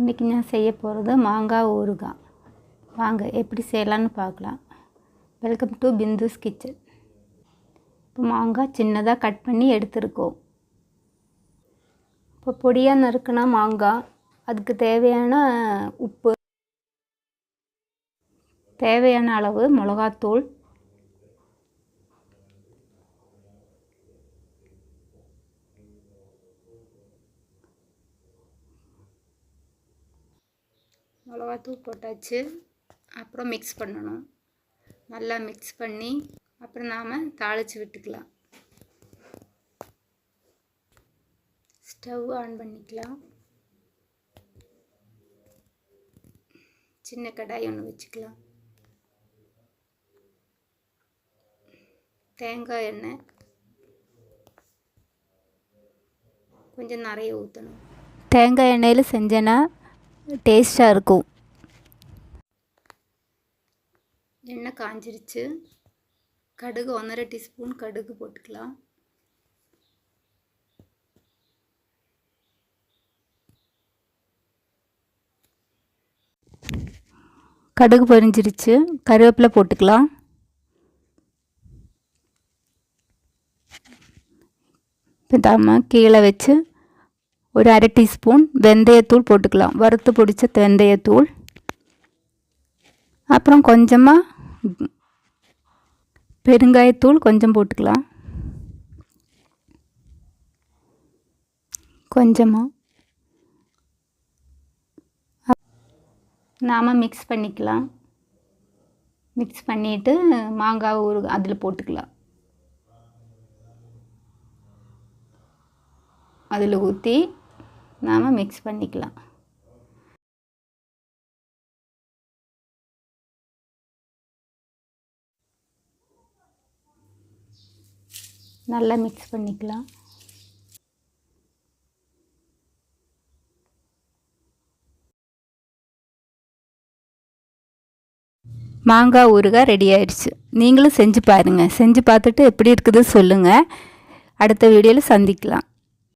இன்றைக்கி நான் செய்ய போகிறது மாங்காய் ஊறுகாய். வாங்க எப்படி செய்யலான்னு பார்க்கலாம். வெல்கம் டு பிந்துஸ் கிச்சன் இப்போ மாங்காய் சின்னதாக கட் பண்ணி எடுத்துருக்கோம். இப்போ பொடியாக நறுக்கினா மாங்காய் அதுக்கு தேவையான உப்பு தேவையான அளவு மிளகாத்தூள் மிளகாத்தூள் போட்டாச்சு. அப்புறம் மிக்ஸ் பண்ணணும். நல்லா மிக்ஸ் பண்ணி அப்புறம் நாம் தாளித்து விட்டுக்கலாம். ஸ்டவ் ஆன் பண்ணிக்கலாம். சின்ன கடாய் ஒன்று வச்சுக்கலாம். தேங்காய் எண்ணெய். கொஞ்சம் நிறைய ஊற்றணும் தேங்காய் எண்ணெயில் செஞ்சேன்னா டேஸ்ட்டாக இருக்கும். எண்ணெய் காஞ்சிருச்சு. கடுகு ஒன்றரை டீஸ்பூன் கடுகு போட்டுக்கலாம். கடுகு பொரிஞ்சிருச்சு. கருவேப்பிலை போட்டுக்கலாம். இப்போ தாம கீழே வச்சு ஒரு அரை டீஸ்பூன் வெந்தயத்தூள் போட்டுக்கலாம். வறுத்து பிடிச்ச வெந்தயத்தூள். அப்புறம் கொஞ்சமாக பெருங்காயத்தூள் கொஞ்சம் போட்டுக்கலாம். கொஞ்சமாக நாம் மிக்ஸ் பண்ணிக்கலாம். மிக்ஸ் பண்ணிவிட்டு மாங்காய் ஊறு அதில் போட்டுக்கலாம். அதில் ஊற்றி நாம் மிக்ஸ் பண்ணிக்கலாம். நல்லா மிக்ஸ் பண்ணிக்கலாம். மாங்காய் ஊறுகாய் ரெடி ஆயிடுச்சு. நீங்களும் செஞ்சு பாருங்கள் செஞ்சு பார்த்துட்டு எப்படி இருக்குது சொல்லுங்கள் அடுத்த வீடியோவில் சந்திக்கலாம்.